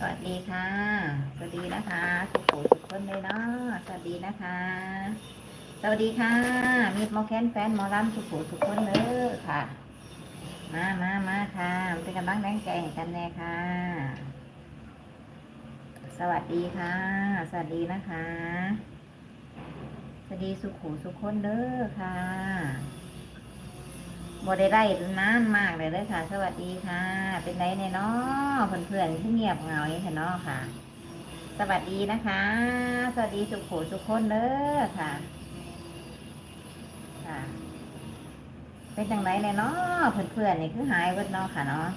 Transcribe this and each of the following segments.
สวัสดีค่ะ สวัสดีนะคะสุขสุขคนเลยเนาะสวัสดีนะคะ สวัสดีค่ะ มีหมอแคนแฟนหมอลำสุขสุขคนเลยค่ะ มามามาค่ะเป็นกำลังแรงใจให้กันแน่ค่ะ สวัสดีค่ะ สวัสดีนะคะ สวัสดีสุขสุขคนเด้อค่ะ บได้ไล่นานมากเลยเด้อค่ะ สวัสดีค่ะ เป็นไรเนี่ยเนาะเพื่อนๆที่เงียบเหงาอย่างเนาะค่ะ สวัสดีนะคะ สวัสดีสุขุสุขคนเด้อค่ะ ค่ะ เป็นจังไรเนี่ยเนาะเพื่อนๆนี่คือหายเวิดเนาะค่ะเนาะ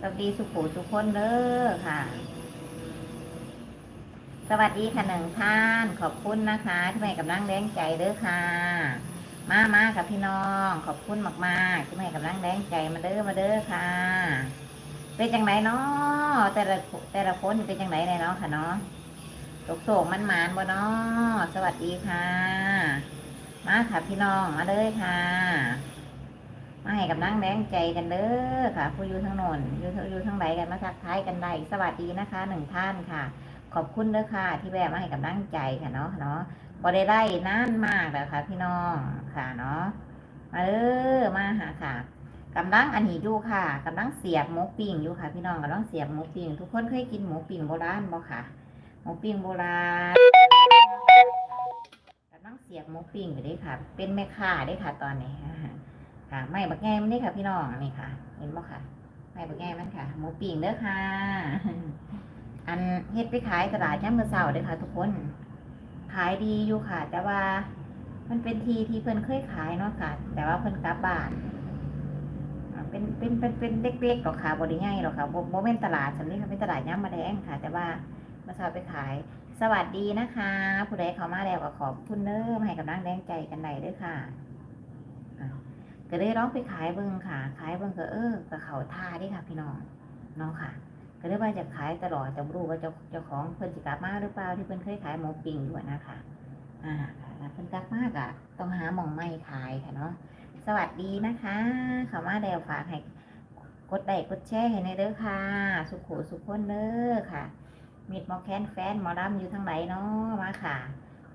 สวัสดีสุขุสุขคนเด้อค่ะ สวัสดีค่ะหนึ่งท่าน ขอบคุณนะคะที่ให้กำลังแรงใจเด้อค่ะ มามาค่ะพี่น้อง ขอบคุณมากๆที่ให้กำลังแรงใจมาเด้อมาเด้อค่ะ เป็นจังไรเนาะแต่ละแต่ละคนเป็นจังไรเลยเนาะค่ะเนาะตกโศกมันหมานบ่เนาะสวัสดีค่ะ มาค่ะพี่น้องมาเลยค่ะ มาให้กำลังแรงใจกันเด้อค่ะ ผู้อยู่ทั้งนนอยู่อยู่ทั้งไหนกันมาทักทายกันได้สวัสดีนะคะหนึ่งท่านค่ะ ขอบคุณเด้อค่ะ ที่แวะมาให้กำลังใจค่ะเนาะเนาะบอได้ไล่นานมากแล้วค่ะ พี่น้องค่ะเนาะมาเด้อมาหาค่ะกำลังอันนี้อยู่ค่ะกำลังเสียบหมูปิ้งอยู่ค่ะ พี่น้องกำลังเสียบหมูปิ้งทุกคนเคยกินหมูปิ้งโบราณบ่ค่ะหมูปิ้งโบราณกำลังเสียบหมูปิ้งอยู่ด้ค่ะ เป็นแม่ค้าด้ค่ะ ตอนนี้ค่ะไม่บักแง่มันนี่ค่ะ พี่น้องนี่ค่ะ เห็นบ่ค่ะไม่บักแง่มันค่ะหมูปิ้งเด้อค่ะ อันเฮ็ดไปขายตลาดย่ามมื้อเช้าเด้ค่ะ ทุกคน ขายดีอยู่ค่ะ แต่ว่ามันเป็นทีที่เพิ่นเคยขายเนาะค่ะ แต่ว่าเพิ่นกลับบ้านเป็นเป็นเป็นเป็นเล็กๆหรอกค่ะบ่ได้ใหญ่หรอกค่ะบ่บ่เป็นตลาดสำนี้ค่ะเป็นตลาดย่ามมาแดงค่ะ แต่ว่ามื่อเช้าไปขาย สวัสดีนะคะ ผู้ใดเขามาแล้วก็ขอบคุณเด้อมให้กำลังแรงใจกันได้เด้อค่ะก็ได้ร้องไปขายเบิ่งค่ะ ขายเบิ่งก็เออก็เขาท่าด้ค่ะ พี่น้องเนาะค่ะ ก็ได้ว่าจะขายตลอดจะรู้ว่าเจ้าเจ้าของเพิ่นสิกลับมาหรือเปล่าที่เพิ่นเคยขายหมูปิ้งด้วยนะคะ อ่าค่ะเพิ่นกลับมากอะต้องหาหม่องไม่ขายค่ะเนาะสวัสดีนะคะข้ามาแล้วฝากให้กดไลค์กดแชร์ให้ในเด้อค่ะ สุขโขสุขคนเด้อค่ะมิดหมอแคนแฟนหมอดำอยู่ทางไหนเนาะมาค่ะ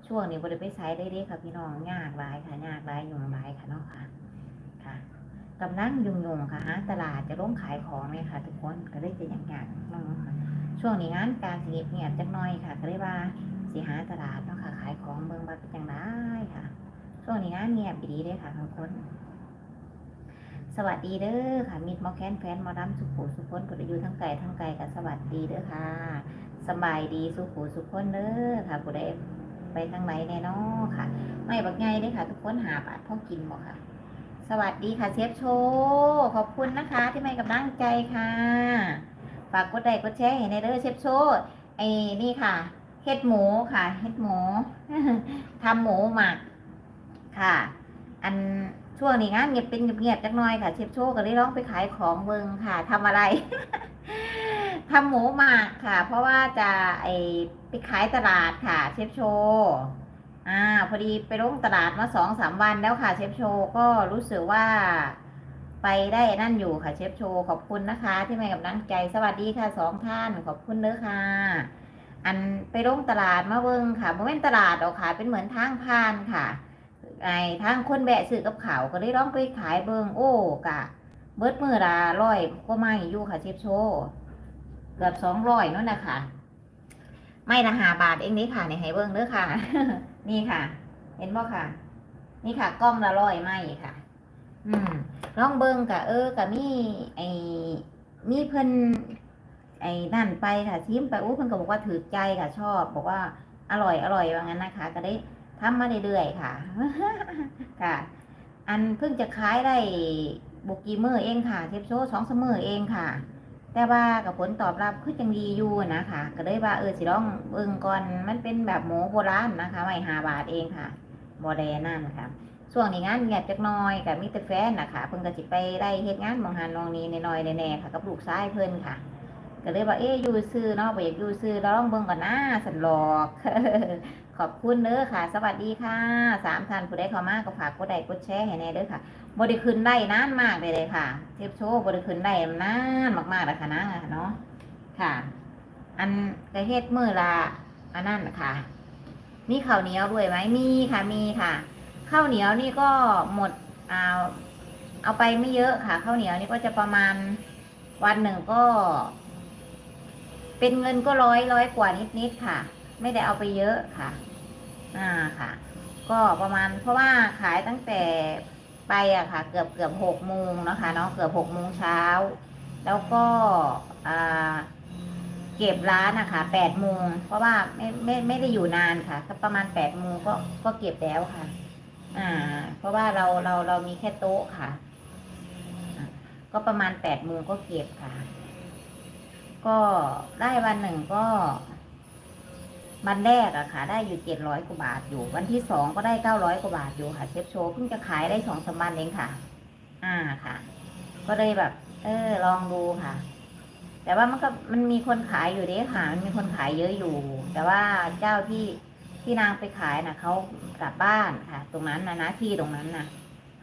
ช่วงนี้บริไปใช้ได้เด้ค่ะพี่น้องยากหลายค่ะยากหลายยุ่งหลายค่ะเนาะค่ะ กำลังยุ่งๆค่ะหาตลาดจะร่งขายของเนี่ยค่ะ ทุกคนก็ได้จะอย่างอย่างๆนาะค่ะช่วงนี้งานการสิเงียบจักน่อยค่ะ ก็ได้ว่าสิหาตลาดเนาะค่ะขายของเบิ่งมาเป็นจังได้ค่ะ ช่วงนี้งานเงียบดีเลยค่ะทุกคน สวัสดีเด้อค่ะมิดมอแคนแฟนมอดำสุขูสุขคนกดอยู่ทั้งไก่ทั้งไก่กับสวัสดีเด้อค่ะสบายดีสุขูสุขคนเด้อค่ะผู้ใดไปทางไหนแน่นอค่ะ ไม่บักไงเด้อค่ะ ทุกคนหาบาทพ่อกินบ่ค่ะ สวัสดีค่ะเชฟโชว์ขอบคุณนะคะที่ให้กำลังใจค่ะ ฝากกดไลค์กดแชร์ให้ในเด้อเชฟโชว์ไอ้นี่ค่ะเฮ็ดหมูค่ะเฮ็ดหมูทำหมูหมักค่ะ อันช่วงนี้งานเงียบเป็นเงียบๆจักหน่อยค่ะเชฟโชว์ก็เลยร้องไปขายของเบิงค่ะทำอะไรทำหมูหมักค่ะ เพราะว่าจะไอไปขายตลาดค่ะเชฟโชว์ อ่าพอดีไปลงตลาดมาสองสามวันแล้วค่ะเชฟโชก็รู้สึกว่าไปได้นั่นอยู่ค่ะเชฟโชขอบคุณนะคะ ที่ให้กำลังใจสวัสดีค่ะสองท่านขอบคุณเด้อค่ะ อันไปลงตลาดมาเบิงค่ะบ่แม่นตลาดหรอกค่ะ เป็นเหมือนทางผ่านค่ะไอ้ทางคนแบะซื้อกับเขาก็ได้ร้องไปขายเบิงโอ้กะ เบิดมือละร้อยก็ไม่อยู่ค่ะเชฟโชเกือบสองร้อยนั่นนะคะไม่ละหาบาทเองนี่ค่ะในให้เบิงเด้อค่ะ นี่ค่ะ เห็นบ่ค่ะ นี่ค่ะกล้องละร้อยไหมค่ะ อืมลองเบิงกะเออกะมีไอ้มีเพิ่นไอ้นั่นไปค่ะชิมไปโอ้เพิ่นก็บอกว่าถือใจค่ะชอบ บอกว่าอร่อยอร่อยว่างั้นนะคะ ก็ได้ทำมาเรื่อยๆค่ะ ค่ะ อันเพิ่งจะขายได้บุกี่มือเองค่ะ เทปโชว์สองสมมือเองค่ะ แต่ว่ากับผลตอบรับคือจังดีอยู่นะคะ ก็เลยว่าเออสิลองเบิ่งก่อนมันเป็นแบบหมูโบราณนะคะไม่หาบาทเองค่ะบอแดนั่นค่ะช่วงนี้งานเงียบจักน้อยกับมิตรแฟนนะคะเพิ่งก็สิไปได้เฮ็ดงานมองหันนองนี้น้อยๆแน่ๆค่ะกับลูกชายเพิ่นค่ะก็เลยว่าเอ๊ะอยู่ซื้อเนาะบ่อยากอยู่ซื้อลองเบิ่งก่อนนะสันหลอก ขอบคุณเด้อค่ะ สวัสดีค่ะสามท่านผู้ใดเข้ามาก็ฝากกดไลค์กดแชร์ให้แน่เด้อค่ะ บริคืนได้นานมากเลยเลยค่ะ เทปโชว์บริคืนได้นานมากๆเลยค่ะนะเนาะค่ะ อันกระเฮ็ดมือละอันนั้นค่ะ มีข้าวเหนียวด้วยไหมมีค่ะมีค่ะข้าวเหนียวนี่ก็หมดเอาเอาไปไม่เยอะค่ะข้าวเหนียวนี่ก็จะประมาณวันหนึ่งก็ เป็นเงินก็ร้อยร้อยกว่านิดๆค่ะ ไม่ได้เอาไปเยอะค่ะ อ่าค่ะ ก็ประมาณเพราะว่าขายตั้งแต่ ไปอะค่ะ เกือบเกือบหกโมงนะคะเนาะเกือบหกโมงเช้า แล้วก็เก็บร้านอะค่ะแปดโมงเพราะว่าไม่ไม่ไม่ได้อยู่นานค่ะก็ประมาณแปดโมงก็ก็เก็บแล้วค่ะ อ่า เพราะว่าเราเราเรามีแค่โต๊ะคะ่ะ ก็ประมาณแปดโมงก็เก็บค่ะ ก็ได้วันหนึ่งก็ วันแรกอะค่ะ ได้อยู่เจ็ดร้อยกว่าบาทอยู่ วันที่สองก็ได้เก้าร้อยกว่าบาทอยู่ค่ะเชฟโชว์เพิ่งจะขายได้สองสามวันเองค่ะ อ่าค่ะ ก็เลยแบบ เออ ลองดูค่ะ แต่ว่ามันก็มันมีคนขายอยู่เด้ค่ะ มันมีคนขายเยอะอยู่ แต่ว่าเจ้าที่ที่นางไปขายน่ะเขากลับบ้านค่ะ ตรงนั้นนะนะที่ตรงนั้นน่ะ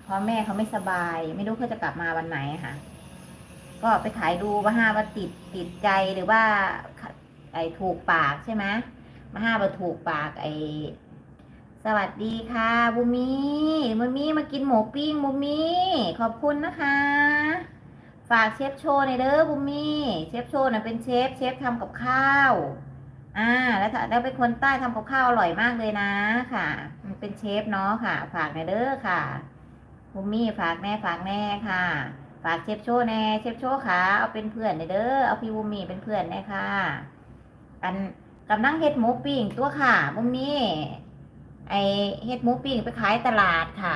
เพราะแม่เขาไม่สบาย ไม่รู้เขาจะกลับมาวันไหนค่ะ ก็ไปขายดูว่าห้าว่าติดติดใจหรือว่าไอ้ถูกปากใช่ไหม มาห้าว่าถูกปากไอ้สวัสดีค่ะบุมีบุมีมากินหมูปิ้งบุมีขอบคุณนะคะ ฝากเชฟโชว์ในอยเด้อบุมีเชฟโชว์น่ะเป็นเชฟเชฟทำกับข้าว อ่า แล้วถ้าแล้วเป็นคนใต้ทำกับข้าวอร่อยมากเลยนะค่ะ มันเป็นเชฟเนาะค่ะ ฝากในอยเด้อค่ะบุมี่ฝากแน่ฝากแน่ค่ะ ฝากเชฟโชว์แน่เชฟโชว์ขาเอาเป็นเพื่อนในอยเด้อเอาพี่บุมี่เป็นเพื่อนแน่ค่ะ อัน กำลังเฮ็ดหมูปิ้งตัวค่ะบุ้มี่ไอเฮ็ดหมูปิ้งไปขายตลาดค่ะ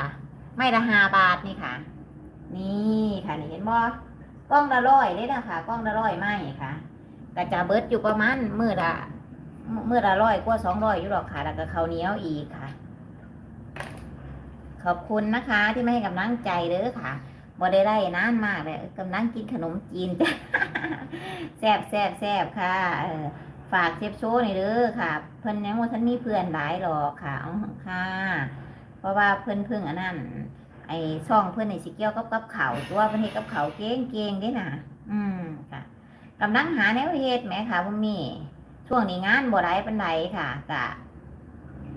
ไม่ละห้าบาทนี่ค่ะ นี่ค่ะนี่เห็นบ่กล้องละร้อยเด้นะคะกล้องละร้อยไม่ค่ะก็จะเบิดอยู่ประมาณมือละมือละร้อยกว่าสองร้อยอยู่หรอกค่ะ แล้วก็เขาเหนียวอีกค่ะ ขอบคุณนะคะที่ไม่ให้กำลังใจเด้อค่ะบ่ได้ได้นานมากเลยกำลังกินขนมจีนแซ่บแซ่บแซ่บค่ะเออ ฝากเชฟโชว์หน่เด้อค่ะ เพิ่นยังว่าท่านมีเพื่อนหลายหรอกค่ะอ๋อค่ะ เพราะว่าเพิ่นเพิ่งอันนั้นไอ้ช่องเพื่อนในสิเกี่ยวกับกับเขาตัวเพิ่นเฮ็ดกับเขาเก่งเก่งๆเด้น่ะ อืมค่ะกำลังหาแนวเฮ็ดแหมค่ะบ่อมีช่วงนี้งานบ่หลายปานใดค่ะกะ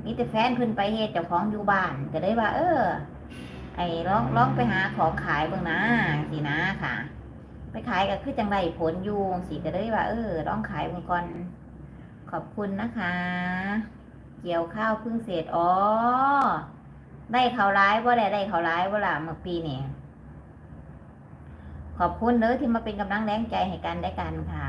มีแต่แฟนเพิ่นไปเฮ็ดเจ้าของอยู่บ้านก็เลยว่า เออ ไอ้ลองลองไปหาของขายเบิ่งนะสินะค่ะ ไปขายก็คือจังไดผลอยู่สิก็เลยว่า เออลองขายเบิ่งก่อน ขอบคุณนะคะ เกี่ยวข้าวพิ่งเสร็จอ๋อ ได้เขาวร้ายว่าได้ได้เขาวร้ายว่าล่ะเมื่อปีนี่ขอบคุณเด้อที่มาเป็นกำลังแรงใจให้กันได้กันค่ะ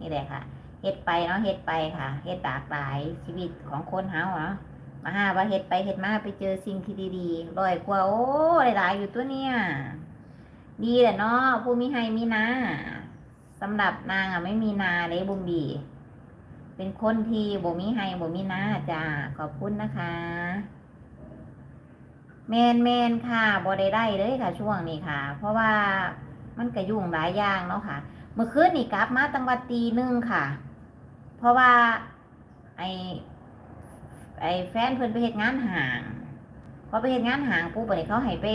นี่แหละค่ะเฮ็ดไปเนาะเฮ็ดไปค่ะเฮ็ดตากหลายชีวิตของคนเฮาเนาะมาหาว่าเฮ็ดไปเฮ็ดมาไปเจอสิ่งที่ดีๆร้อยกว่าโอ้หลายๆอยู่ตัวเนี่ย ดีแหละเนาะผู้มีให้มีนาสำหรับนางอะไม่มีนาเลยบุมบี เป็นคนที่บ่มีให้บ่มีนาจ้าขอบคุณนะคะ แมนแมนค่ะบอได้ได้เลยค่ะ ช่วงนี้ค่ะ เพราะว่ามันก็ยุ่งหลายอย่างเนาะค่ะ เมื่อคืนนี่กลับมาตั้งวันตีหนึ่งค่ะ เพราะว่า ไอไอแฟนเพิ่อนไปเฮ็ดงานห่างพอไปเฮ็ดงานห่างปุ๊บบัดนี้เขาให้ไป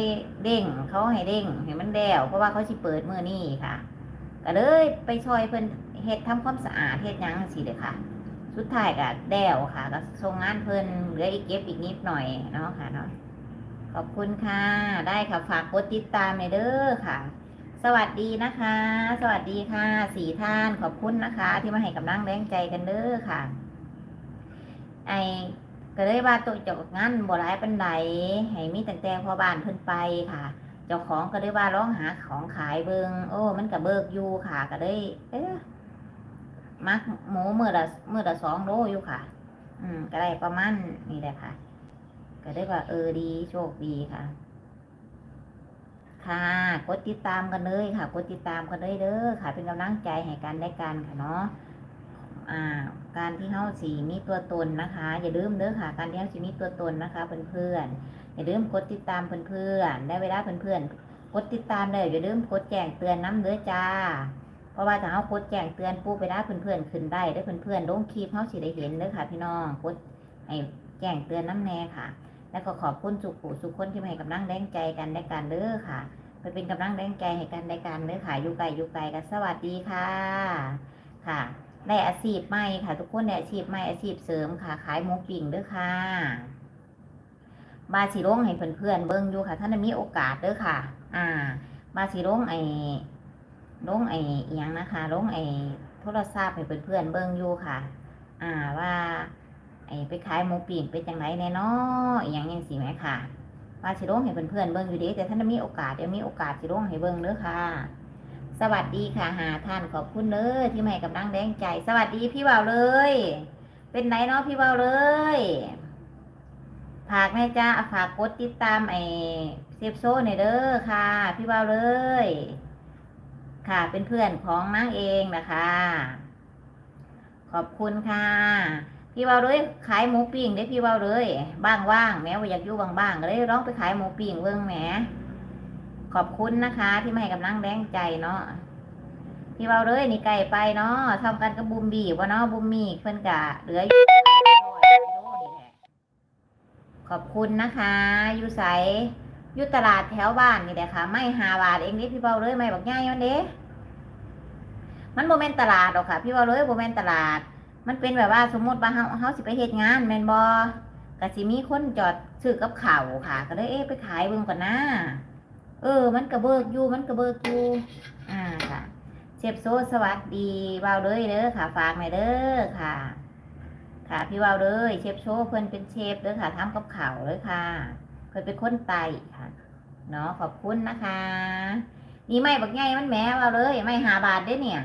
เด้ง เขาให้เด้งให้มันแดวเพราะว่าเขาสิเปิดมื้อนี้ค่ะ ก็เลยไปช่วยเพิ่นเฮ็ดทำความสะอาดเฮ็ดยังจังซี่เด้อค่ะ สุดท้ายก็แดวค่ะก็ส่งงานเพิ่นเหลืออีกเก็บอีกนิดหน่อยเนาะค่ะเนาะขอบคุณค่ะ ได้ค่ะฝากกดติดตามในเด้อค่ะ สวัสดีนะคะ สวัสดีค่ะสี่ท่านขอบคุณนะคะ ที่มาให้กำลังแรงใจกันเด้อค่ะ ไอก็เลยว่าตัวเจ้างานบ่หลายเปันใดให้มีแต่แต่พอบ้านเพิ่นไปค่ะ เจ้าของก็เลยว่าร้องหาของขายเบิงโอ้ มันก็เบิกอยู่ค่ะก็เลย เอ๊ะ มักหมูมือละมือละสองโลอยู่ค่ะ อืม ก็ได้ประมาณนี่แหละค่ะ ก็ได้ว่าเออดีโชคดีค่ะ ค่ะ กดติดตามกันเลยค่ะ กดติดตามกันเลยเด้อค่ะ เป็นกำลังใจให้กันได้กันค่ะเนาะอ่า การที่เฮาสีมีตัวตนนะคะ อย่าลืมเด้อค่ะ การที่เฮาสีมีตัวตนนะคะเพื่อนๆอย่าลืมกดติดตามเพื่อนๆได้เวลาเพื่อนๆกดติดตามเลยอย่าลืมกดแจ้งเตือนน้ำเด้อจ้า เพราะว่าถ้าเฮากดแจ้งเตือนปุ๊บเวลาเพื่อนๆขึ้นได้ได้เพื่อนๆลงคลิปเฮาสิได้เห็นเด้อค่ะ พี่น้องกดให้แจ้งเตือนน้ำแน่ค่ะ แล้วก็ขอบคุณสุขุสุขคนที่มาให้กำลังแรงใจกันในการเด้อค่ะไปเป็นกำลังแรงใจให้กันในการเด้อค่ะอยู่ไกลอยู่ไกลกันสวัสดีค่ะ ค่ะได้อาชีพใหม่ค่ะ ทุกคนได้อาชีพใหม่อาชีพเสริมค่ะ ขายหมูปิ้งเด้อค่ะบาสิลงให้เพื่อนๆเบิ่งอยู่ค่ะท่านมีโอกาสเด้อค่ะ อ่า บาสิลงไอ ลงไอ้อียังนะคะลงไอ้โทรศัพท์ให้เพื่อนๆเบิ่งอยู่ค่ะ อ่าว่า ไอ้ไปขายหมูปิ้งเป็นจังไรแน่นออียังยังสิแหมค่ะว่าสิลงให้เพื่อนๆเบิ่งอยู่เดีแต่ท่านมีโอกาสเดี๋ยวมีโอกาสสิลงให้เบิ่งเด้อค่ะ สวัสดีค่ะหาท่านขอบคุณเด้อที่มาให้กำลังแรงใจ สวัสดีพี่เบาเลย เป็นไหนเนาะพี่เบาเลยฝากแม่จ้าฝากกดติดตามไอ้เซฟโซ่ในอยเด้อค่ะ พี่เบาเลย ค่ะ เป็นเพื่อนของนางเองนะคะ ขอบคุณค่ะ พี่เบาเลยขายหมูปิ้งได้พี่เบาเลยบ้างว่างแม้ว่าอยากอยู่บางบ้างๆก็เลยร้องไปขายหมูปิ้งเบิ่งแหมขอบคุณนะคะ ที่มาให้กำลังแรงใจเนาะพี่เบาเลยนี่ไก่ไปเนาะทำกันกับบุมบีว่าเนาะบุมมีเพิ่อนกะเหลืออยู่ขอบคุณนะคะอยู่ใส ยูตลาดแถวบ้านนี่แหละค่ะ ไม่หาบาทเองนี่พี่เบาเลยไม่บอกง่ายมันเด้ มันโมเมนตลาดหรอกค่ะ พี่เบาเลยโมเมนตลาด มันเป็นแบบว่าสมมติว่าเฮาเฮาสิไปเฮ็ดงานแมนบ่ก็สิมีคนจอดซื้อกับข้าวค่ะ ก็เลยเอ๊ะไปขายเบิ่งก่อนนะเออ มันก็เบิกอยู่มันก็เบิกอยู่อ่าค่ะเชฟโซสวัสดีวาวเลยเด้อค่ะ ฝากหน่อยเด้อค่ะ ค่ะพี่วาวเลยเชฟโชเพิ่นเป็นเชฟเด้อค่ะทำกับข้าวเลยค่ะ พิ่นเป็นคนไตค่ะเนาะขอบคุณนะคะ นี่ไม่บักใหญ่มันแหมวาเลย ไม่หาบาทเด้เนี่ย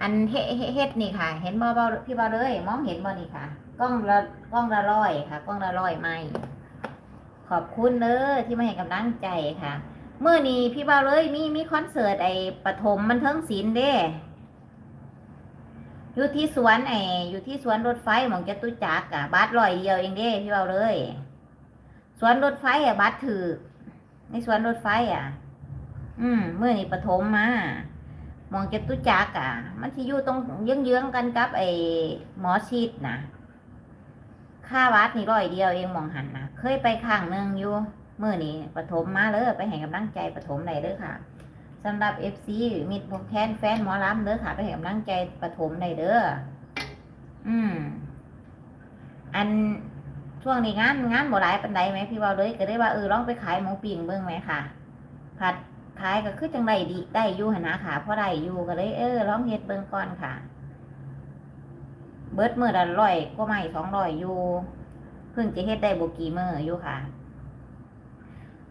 อันเฮเฮเฮ็ดนี่ค่ะ เห็นบ่บาพี่บ่าเลย มองเห็นบ่นี่ค่ะกล้องละกล้องละร้อยค่ะกล้องละร้อยไม่ขอบคุณเด้อที่มาให้กำลังใจค่ะเมื่อนี้พี่บ่าเลยมีมีคอนเสิร์ตไอ้ปฐมมันเทิงศิลป์เด้ อยู่ที่สวนไอ้อยู่ที่สวนรถไฟหมองจตุจักรอะบัตรร้อยเดียวเองเด้พี่บ่าเลย สวนรถไฟอะบัตรถือในสวนรถไฟอะอืมเมื่อนี้ปฐมมามองจตุจักรอะมันที่อยู่ตรงเยื้องๆกันกับไอ้หมอชิดนะค่าวัดนี่ร้อยเดียวเองมองหันนะเคยไปข้างหนึ่งอยู่เมื่อนี้ปฐมมาเลยไปให้กำลังใจปฐมไหนเด้อค่ะ สำหรับเอฟซีมิดพวกแคนแฟนหมอลำเด้อค่ะ ไปให้กำลังใจปฐมไหนเด้อ อืม อันช่วงนี้งานงานบ่หลายปันใดไหมพี่เบาเลยก็ได้ว่าเออลองไปขายหมูปิ้งเบิ่งไหมค่ะ ผัดขายก็คือจังไดดีได้อยู่หนนะค่ะเพราะได้อยู่ก็เลยเออลองเฮ็ดเบิ่งก่อนค่ะ เบิดมือละร้อยก็ไม่สองร้อยอยู่เพิ่งจะเฮ็ดได้บกี่มืออยู่ค่ะ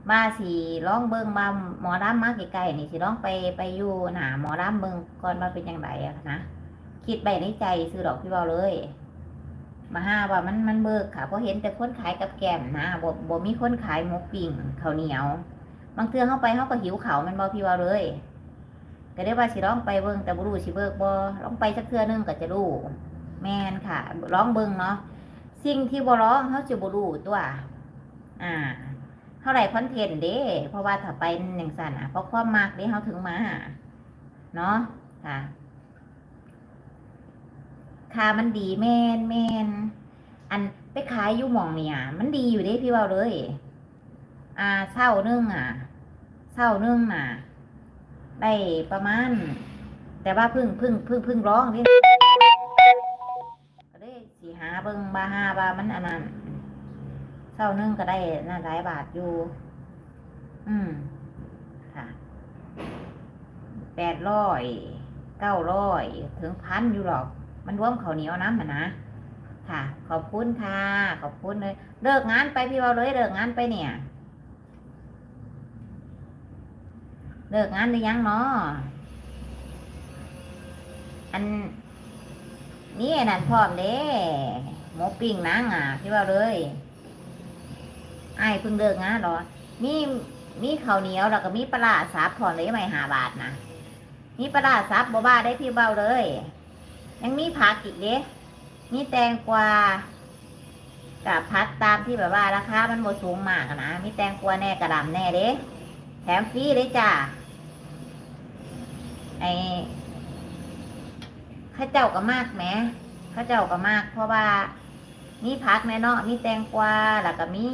มาสิลองเบิงมาหมอรำมาใกลๆนี่สิลองไปไปอยู่หนาหมอรำเบิงก่อนว่าเป็นจังไดอะนะคิดไปในใจซื้อดอกพี่เบาเลย มาห้าว่ามันมันเบิกค่ะเพราะเห็นแต่คนขายกับแกมนะบ่บ่มีคนขายหมกปิ้งข้าวเหนียว บางเทื่อเข้าไปเขาก็หิวเขามันบอพี่ว่าเลยก็ได้ว่าสิร้องไปเบิงแต่บ่รู้สิเบิกบ่ร้องไปสักเทื่อนึงก็จะรู้แม่นค่ะ ร้องเบิงเนาะสิ่งที่บ่ร้องเขาจะบ่รู้ตัว อ่า เท่าไหร่คอนเทนต์เด้เพราะว่าถ้าไปหนึ่งสันอะเพราะความมากเด้เขาถึงมาเนาะค่ะค่ามันดีแม่นแม่นอันไปขายอยู่หมองเนี่ยมันดีอยู่เด้พี่ว่าเลย อ่าเศร้านึ่งอะเศร้านึ่งน่ะ ได้ประมาณ แต่ว่าพึ่งพึ่งพึ่งพึ่งร้องนี่ก็ได้สีหาเบิงบาหาบามันอันนั้น เศร้านึ่งก็ได้น่าหลายบาทอยู่ อืมค่ะแปดร้อยเก้าร้อยถึงพันอยู่หรอก มันรวมข้าวเหนียวน้ำมันนะค่ะ ขอบคุณค่ะ ขอบคุณเลยเลิกงานไปพี่เราเลยเลิกงานไปเนี่ยเลิกงานหรือยังเนาะอันนี่นั่นพร้อมเด้หมูปิ้งนางอะพี่ว่าเลย ไอ้เพิ่งเลิกงานเหรอ มีมีข้าวเหนียวแล้วก็มีปลาร้าซับพอเลยไม่หาบาทนะมีปลาร้าซับบ่บ้าได้พี่เบาเลย ยังมีผักอีกเด้มีแตงกวากับพักตามที่แบบว่าราคามันบ่สูงมากนะมีแตงกวาแน่กระหลำแน่เด้แถมฟรีเลยจ้าไอ้ข้าเจ้าก็มากแหมเขาเจ้าก็มาก เพราะว่า มีผักแน่เนาะมีแตงกวาแล้วก็มี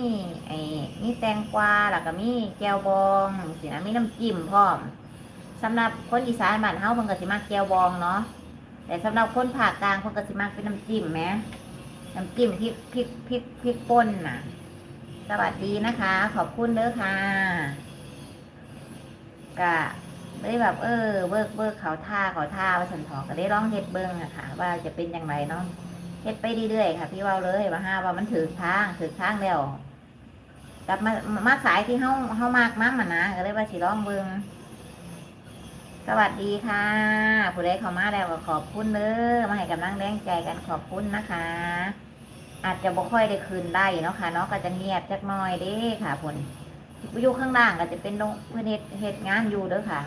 ไอ้มีแตงกวาแล้วก็มีแก้วบองสินะมีน้ำจิ้มพร้อมสำหรับคนอีสานบ้านเฮาเพิ่นก็สิมักแก้วบองเนาะแต่สำหรับคนภาคกลางเพิ่นก็สิมักเป็นน้ำจิ้มแหมน้ำจิ้มพริกพริกพริกพริกป่นน่ะ สวัสดีนะคะ ขอบคุณเด้อค่ะกะเลยแบบเออเบิกเบิกเขาท่าเขาท่าว่าสันทองก็ได้ร้องเฮ็ดเบิ้งอะค่ะ ว่าจะเป็นอย่างไรเนาะ เฮ็ดไปเรื่อยๆค่ะ พี่ว่าเลยว่าห้าว่ามันถือทางถือทางแล้วกลับมามาสายที่เฮาเฮามากมั้งมันนะก็เลยว่าสิร้องเบิ้งสวัสดีค่ะ ผู้ใดเข้ามาแล้วก็ขอบคุณเด้อมาให้กำลังแรงใจกันขอบคุณนะคะ อาจจะบ่ค่อยได้คืนได้เนาะค่ะเนาะก็จะเงียบจักน่อยเด้ค่ะผลอยู่ข้างล่างก็จะเป็นโรงเพื่อนเฮ็ดเฮ็ดงานอยู่เด้อค่ะ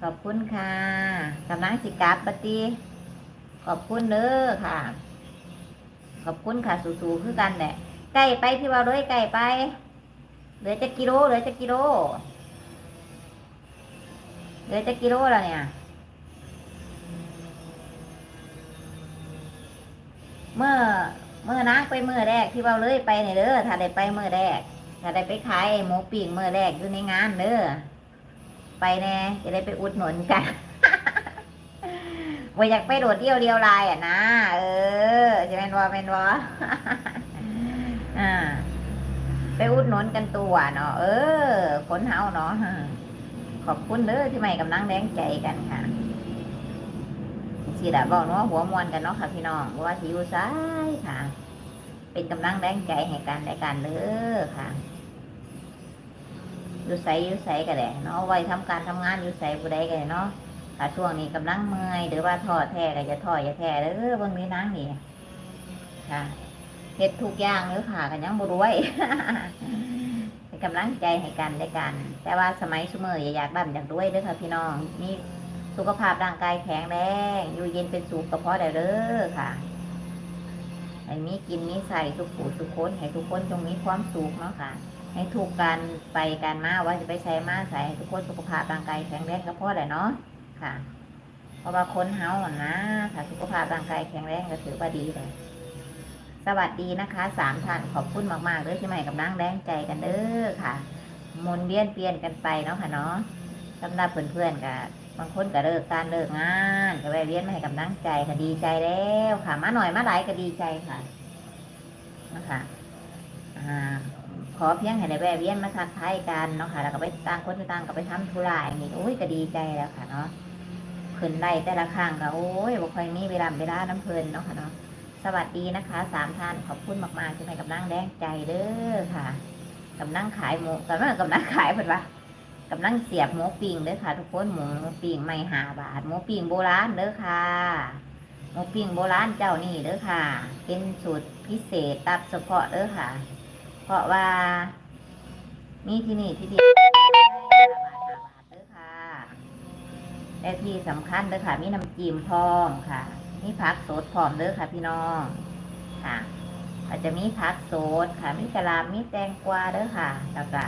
ขอบคุณค่ะกำลังสิกลับปฏิ ขอบคุณเด้อค่ะ ขอบคุณค่ะสู่ๆคือกันแหละใกล้ไปพี่ว่าเลยใกล้ไป เหลือจะกิโลเหลือจะกิโลเหลือจะกิโลแล้วเนี่ย เมื่อเมื่อนะไปเมื่อแรกที่เราเลยไปเนี่ยเด้อถ้าได้ไปเมื่อแรกถ้าได้ไปขายหมูปิ้งเมื่อแรกอยู่ในงานเด้อไปแน่จะได้ไปอุดหนุนกัน ว่าอยากไปโดดเดี่ยวเดียวลายอะนะ เออจะเป็นวอเป็นวออ่าไปอุดหนุนกันตัวเนาะเออคนเฮาเนาะขอบคุณเด้อที่ไม่กำลังแรงใจกันค่ะสีดาบอกเนาะหัวมวนกันเนาะค่ะพี่น้องว่าสิอยู่ซ้ายค่ะ เป็นกำลังแรงใจให้กันในการเด้อค่ะอยู่ใสอยู่ใสกันแหละเนาะไว้ทำการทำงานอยู่ใสบุได้กันเนาะ ถ้าช่วงนี้กำลังเมื่อยหรือว่าท้อแท้ก็จะท้ออย่าแท้เด้อบางนี้นั่งนี่ค่ะเฮ็ดทุกอย่างเด้อค่ะกันยังบ่รวยกำลังใจให้กันในกัน แต่ว่าสมัยสมออย่าอยากดันอยากรวยเด้อค่ะพี่น้องมีสุขภาพร่างกายแข็งแรงอยู่เย็นเป็นสุขก็พอได้เด้อค่ะให้มีกินมีใส่ทุกผู้ทุกคนให้ทุกคนจงมีความสุขเนาะค่ะให้ถูกการไปการมาว่าจะไปใช้มาใส่ให้ทุกคนสุขภาพร่างกายแข็งแรงก็พอได้เนาะ ค่ะ เพราะว่าคนเฮาอะนะถ้าสุขภาพร่างกายแข็งแรงก็ถือว่าดีเลยสวัสดีนะคะสามท่านขอบคุณมากๆเลยที่ให้กับนั่งแรงใจกันเด้อค่ะมุนเวียนเปลี่ยนกันไปเนาะค่ะเนาะสำหรับเพื่อนๆกับบางคนก็เลิกการเลิกงานก็แวะเวียนมาให้กำลังใจค่ะดีใจแล้วค่ะ มาหน่อยมาหลายก็ดีใจค่ะนะคะอ่าขอเพียงให้ได้แวะเวียนมาทักทายกันเนาะค่ะแล้วก็ไปต่างคนต่างก็ไปทำธุระอย่างนี้โอ้ยก็ดีใจแล้วค่ะเนาะ ขึ้นได้แต่ละครั้งก็โอ้ยบ่ค่อยมีเวลาเวลาน้ำเพลินเนาะค่ะเนาะสวัสดีนะคะสามท่านขอบคุณมากๆที่ให้กำลังแรงใจเด้อค่ะกำลังขายหมูกำลังกำลังขายเพิ่นว่ากำลังเสียบหมูปิ้งเด้อค่ะ ทุกคนหมูปิ้งไม่หาบาทหมูปิ้งโบราณเด้อค่ะหมูปิ้งโบราณเจ้านี่เด้อค่ะ เป็นสูตรพิเศษตับเฉพาะเด้อค่ะ เพราะว่า มีที่นี่ที่เดียวห้าบาทห้าบาทเด้อค่ะ และที่สำคัญเด้อค่ะ มีน้ำจิ้มพร้อมค่ะ มีผักสดพร้อมเด้อค่ะ พี่น้องค่ะอาจจะมีผักสดค่ะ มีกะหล่ำมีแตงกวาเด้อค่ะแล้วก็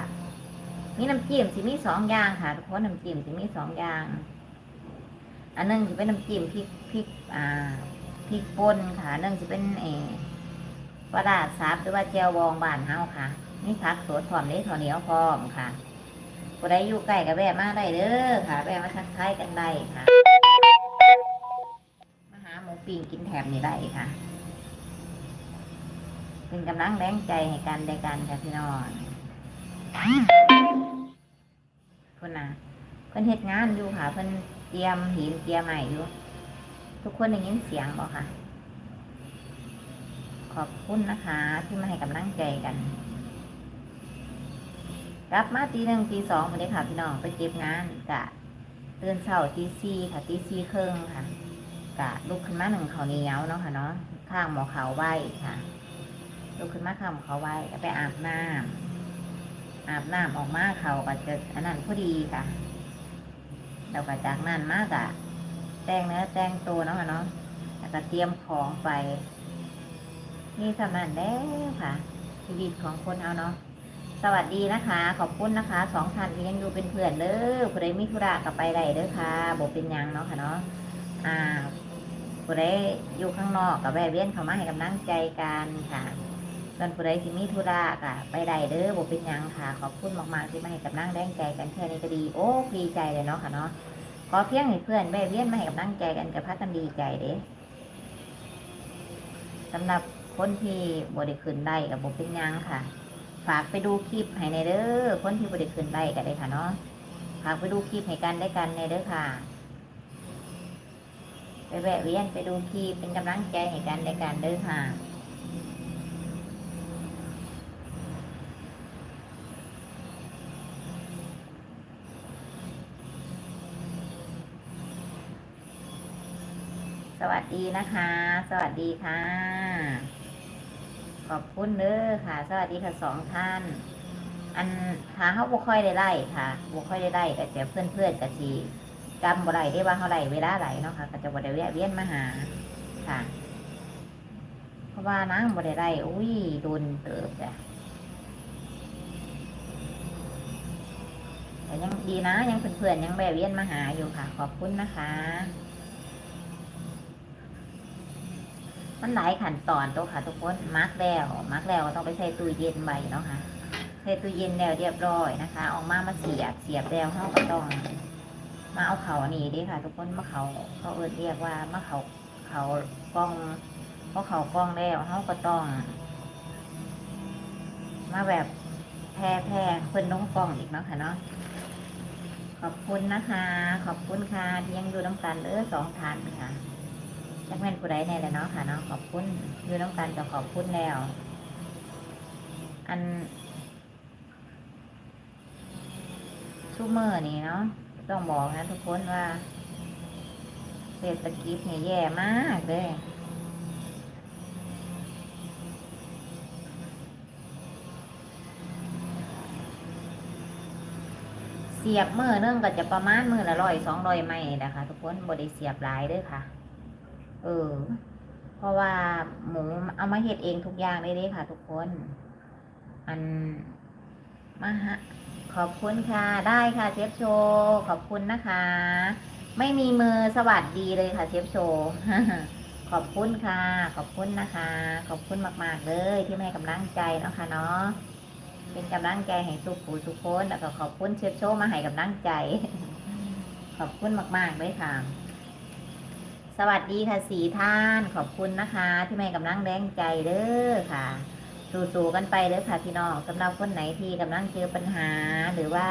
มีน้ำจิ้มสิมีสองอย่างค่ะทุกคนน้ำจิ้มสิมีสองอย่าง อันนึงจะเป็นน้ำจิ้มพริกพริกอ่าพริกป่นค่ะนหนึงจะเป็นเออปลาดาซับหรือว่าเจียวบองบานเฮาค่ะมีผักสดพร้อมเด้ข้าวเหนียวพร้อมค่ะ ผู้ใดอยู่ใกล้กับแวะมาได้เด้อค่ะแวะมาทักทายกันได้ค่ะมาหาหมูปิ้งกินแถมนี่ได้ค่ะเป็นกำลังแรงใจให้กันได้กันค่ะพี่น้องเพิ่นน่ะเพิ่นเฮ็ดงานอยู่ค่ะเพิ่นเตรียมหินเตรียมใหม่อยู่ ทุกคนได้ยินเสียงบ่ค่ะ ขอบคุณนะคะที่มาให้กำลังใจกัน กลับมาตีหนึ่งตีสองมาเลยค่ะพี่น้องไปเก็บงานกะตื่นเช้าตีสี่ค่ะตีสี่ครึ่งค่ะกะลุกขึ้นมาหนึ่งเขาเหนียวเนาะค่ะเนาะข้างหมอขาวไหวค่ะลุกขึ้นมาข้างหมอขาวไหวไปอาบน้ำอาบน้ำออกมาเขาก็จะอันนั้นพอดีค่ะแล้วก็จากนั้นมากอะแต่งเนื้อแต่งตัวเนาะค่ะเนาะแล้วก็เตรียมของไปนี่สำนันแล้วค่ะ ชีวิตของคนเอาเนาะ สวัสดีนะคะ ขอบคุณนะคะสองท่านที่ยังอยู่เป็นเพื่อนเด้อผู้ใดมีธุระกับไปไดเด้อค่ะบอกเป็นยังเนาะค่ะเนาะอ่าผู้ใดอยู่ข้างนอกกับแวะเวียนเข้ามาให้กำลังใจกันค่ะส่วนผู้ใดที่มีธุระค่ะ ไปใดเด้อบ่เป็นยังค่ะ ขอบคุณมากๆที่มาให้กำลังแรงใจกันแค่นี้ก็ดีโอ้ดีใจเลยเนาะค่ะเนาะขอเพียงให้เพื่อนแวะเวียนมาให้กำลังใจกันกับพักกันดีใจเด้สำหรับคนที่บ่ได้ขึ้นได้กับบเป็นยังค่ะ ฝากไปดูคลิปให้ในเด้อคนที่บ่ได้ขึ้นได้ก็ได้ค่ะเนาะฝากไปดูคลิปให้กันได้กันในเด้อค่ะ ไปแวะเวียนไปดูคลิปเป็นกำลังใจให้กันได้กันเด้อค่ะสวัสดีนะคะ สวัสดีค่ะ อบคุณเด้อค่ะ สวัสดีค่ะสองท่าน อันถ้าเขาบ่ค่อยได้ไล่ค่ะบ่ค่อยได้ไล่ก็จะเพื่อนเพื่อนๆก็สิจำบ่ได้ได้ว่าเขาไล่เวลาไหลเนาะค่ะก็จะบ่ได้แวะเวียนมาหาค่ะ เพราะว่านางบ่ได้ไล่อุ้ยโดนเติบจ้ะแต่ยังดีนะยังเพื่อนๆยังแวะเวียนมาหาอยู่ค่ะ ขอบคุณนะคะ มันหลายขั้นตอนตัวค่ะทุกคนมาร์กแล้วมาร์กแล้วก็ต้องไปใส่ตู้เย็นไว้เนาะค่ะใส่ตู้เย็นแล้วเรียบร้อยนะคะออกมามาเสียบเสียบแล้วเขาก็ต้องมาเอาเขานี่ดิค่ะ ทุกคนมาเขาเขาเอินเรียกว่ามาเขาเขากล้องเพราะเขากล้องแล้วเขาก็ต้อง มาแบบแพร่แพร่เพิ่นน้องกล้องอีกเนาะค่ะเนาะขอบคุณนะคะ ขอบคุณค่ะที่ยังดูน้ำกันเออสองทานค่ะ จักแม่นผู้ใดแน่เลยเนาะค่ะเนาะขอบคุณดูน้ำกันจะขอบคุณแล้ว อันชูเมอร์นี่เนาะต้องบอกนะทุกคนว่าเศรษฐกิจเนี่ยแย่มากเลยเสียบมือนึงก็จะประมาณมือละร้อยสองร้อยไม่นะคะทุกคนบดิเสียบหลายด้วยค่ะ เออ เพราะว่าหมูเอามาเฮ็ดเองทุกอย่างเลยเด้ค่ะ ทุกคน อันมาฮะขอบคุณค่ะ ได้ค่ะเชฟโชขอบคุณนะคะ ไม่มีมือสวัสดีเลยค่ะเชฟโชขอบคุณค่ะ ขอบคุณนะคะ ขอบคุณมาก ๆ เลยที่ให้กำลังใจเนาะค่ะเนาะเป็นกำลังใจให้สุขูสุขคนแล้วก็ขอบคุณเชฟโชมาให้กำลังใจ ขอบคุณมาก ๆ เลยค่ะ วัสดีค่ะสีท่านขอบคุณนะคะ ที่ให้กำลังแรงใจเด้อค่ะ สู้ๆกันไปเลยค่ะพี่น้องสำหรับคนไหนที่กำลังเจอปัญหาหรือว่า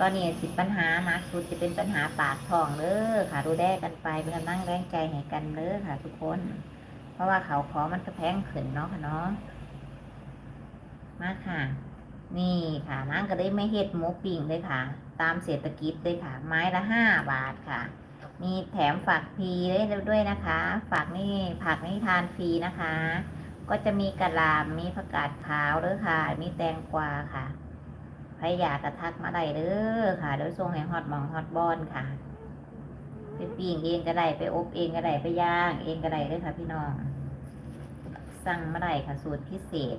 ตอนนี้สิปัญหามากสุดจะเป็นปัญหาปากท้องเด้อค่ะ ดูแลกันไปเป็นกำลังแรงใจให้กันเด้อค่ะ ทุกคน เพราะว่าเขาขอมันก็แพงขึ้นเนาะค่ะเนาะมาค่ะ นี่ค่ะนั่งก็ได้ไม่เฮ็ดหมูปิ้งเลยค่ะ ตามเศรษฐกิจเลยค่ะ ไม้ละห้าบาทค่ะ มีแถมฝากฟรีได้ด้วยนะคะ ฝากนี่ผักนี่ทานฟรีนะคะ ก็จะมีกะหล่ำมีผักกาดขาวเด้อค่ะ มีแตงกวาค่ะใครอยากกระทักมาได้เด้อค่ะเดี๋ยวส่งให้ฮอตหมองฮอตบอนค่ะไปปิ้งเองก็ได้ไปอบเองก็ได้ไปย่าง เองก็ได้เด้อค่ะ พี่น้อง สั่งมาได้ค่ะ สูตรพิเศษ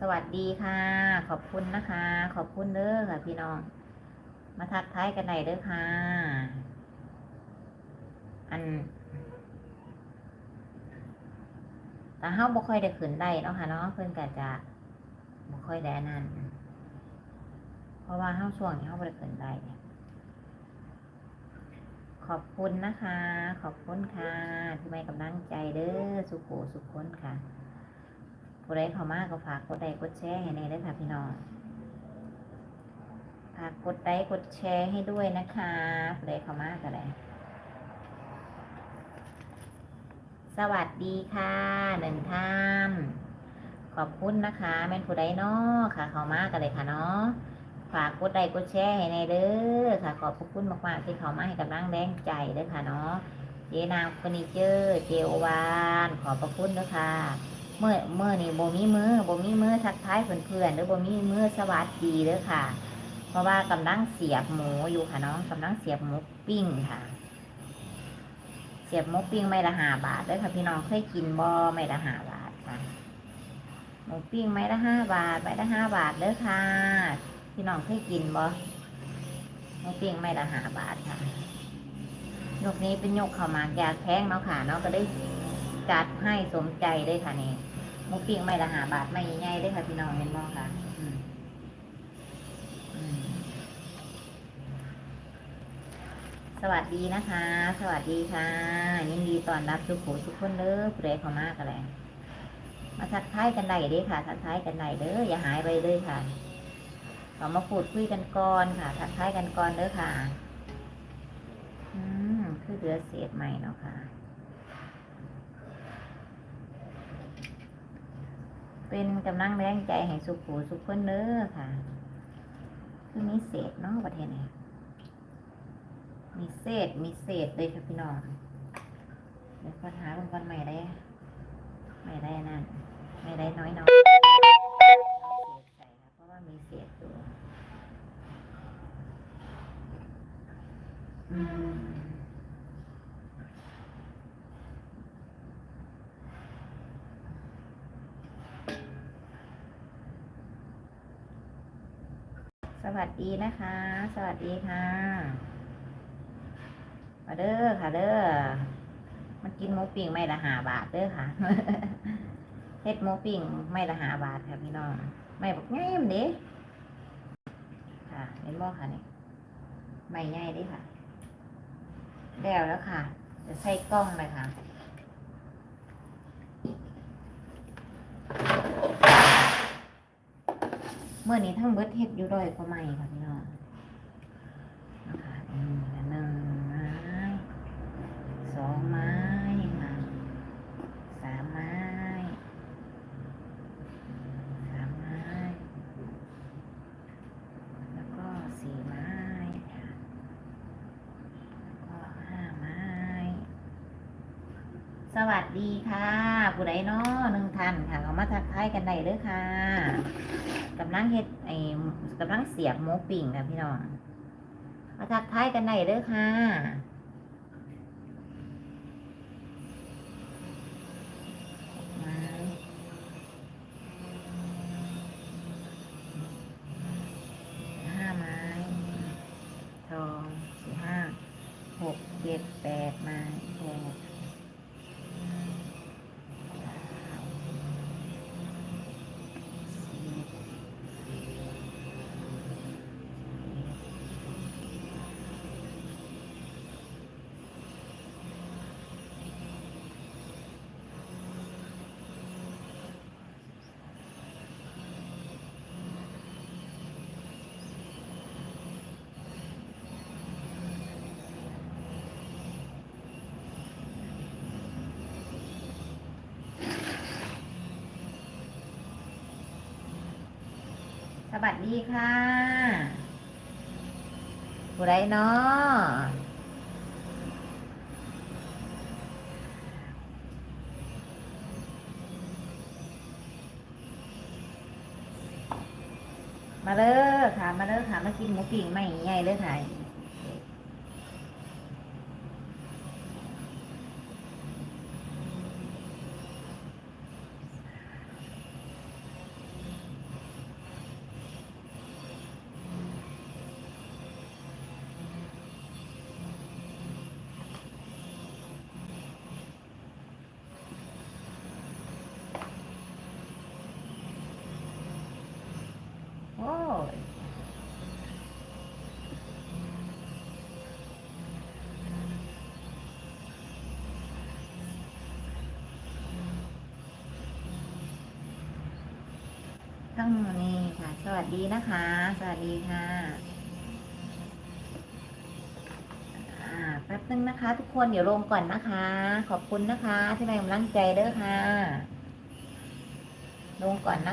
สวัสดีค่ะ ขอบคุณนะคะ ขอบคุณเด้อค่ะ พี่น้อง มาทักทายกันได้เด้อค่ะ อันแต่เฮาบ่ค่อยได้ขึ้นได้เนาะค่ะเนาะเพิ่นก็จะบ่ค่อยได้นั่นเพราะว่าเฮาช่วงนี้เฮาบ่ได้ขึ้นได้เนี่ยขอบคุณนะคะ ขอบคุณค่ะที่ให้กำลังใจเด้อสุโขสุขคนค่ะผู้ใดเข้ามาก็ฝากกดไลค์กดแชร์ให้ในเด้อค่ะพี่น้อง กกดไลค์กดแชร์ให้ด้วยนะคะผู้ใดเขามาก็ได้สวัสดีค่ะหนึ่งท่านขอบคุณนะคะแม่นผู้ใดเนาะค่ะ เขามากกันเลยค่ะเนาะฝากกดไลค์กดแชร์ให้ในเด้อค่ะ ขอบพระคุณมากๆที่เขามาให้กำลังแรงใจเด้อค่ะเนาะเจนางเฟอร์นิเจอร์เจโอวานขอบพระคุณเด้อค่ะเมื่อเมื่อนี่โบมีมือโบมีมือทักทายเพื่อนๆหรือโบมีมือสวัสดีเด้อค่ะ เพราะว่ากำลังเสียบหมูอยู่ค่ะน้องกำลังเสียบหมูปิ้งค่ะ เสียบหมูปิ้งไม่ละห้าบาทเด้อค่ะพี่น้องเคยกินบ่ไม่ละห้าบาทค่ะหมูปิ้งไม่ละห้าบาทไม่ละห้าบาทเด้อค่ะ พี่น้องเคยกินบ่หมูปิ้งไม่ละห้าบาทค่ะยกนี้เป็นยกข้าวหมากยาแข้งเนาะค่ะเนาะก็ได้จัดให้สมใจได้ค่ะนี่หมูปิ้งไม่ละหาบาทไม่ใหญ่ได้ค่ะพี่น้องเห็นบ่ค่ะอืมอืม สวัสดีนะคะ สวัสดีค่ะ ยินดีต้อนรับทุกผู้ทุกคนเด้อผู้ใดเข้ามากกันเลยมาทักทายกันได้เด้ค่ะ ทักทายกันได้เด้ออย่าหายไปเลยค่ะเรามาพูดคุยกันก่อนค่ะ ทักทายกันก่อนเด้อค่ะ อืมคือเหลือเศษใหม่เนาะค่ะ เป็นกำลังแรงใจให้สุขูสุขคนเด้อค่ะ คือมีเศษเนาะประเทศนี้ มีเศษ มีเศษเลยค่ะพี่น้องเดี๋ยวปัญหาบางวันใหม่ได้ไม่ได้นั่นไม่ได้น้อยน้อยเศษใส่ค่ะเพราะว่ามีเศษอยู่อืมสวัสดีนะคะ สวัสดีค่ะ มาเด้อค่ะเด้อมากินหมูปิ้งไม่ละหาบาทเด้อค่ะเฮ็ดหมูปิ้งไม่ละหาบาทค่ะพี่น้องไม่บอกง่ายมันเด้ค่ะเห็นบ่ค่ะนี่ไม่ง่ายเด้ค่ะแล้วแล้วค่ะ จะใส่กล้องเลยค่ะเมื่อนี้ทั้งเบิดเฮ็ดอยู่ร้อยกว่าไม้ค่ะพี่น้องนะคะอืมอันหนึ่งไม้ส องไม้ค่ะสามไม้สามไม้ แล้วก็สี่ไม้ค่ะแล้วก็ห้าไม้ สวัสดีค่ะผู้ใดเนาะหนึ่งท่านค่ะเขามาทักทายกันได้เด้อค่ะกำลังเฮ็ดไอ้กำลังเสียบหมูปิ่งนะพี่น้องมาทักทายกันได้เด้อค่ะไม้ห้าไม้ทองสี่ห้าหกเจ็ดแปดไม้แปดเก้าสิบ สวัสดีค่ะผู้ไรเนาะมาเด้อค่ะ มาเด้อค่ะ มากินหมูปิ้งไม่ใหญ่เลยค่ะ โอ้ย ทั้งนี่ค่ะ สวัสดีนะคะ สวัสดีค่ะอ่าแป๊บนึงนะคะ ทุกคนเดี๋ยวลงก่อนนะคะ ขอบคุณนะคะ ที่ให้กำลังใจเด้อค่ะ ลงก่อนนะ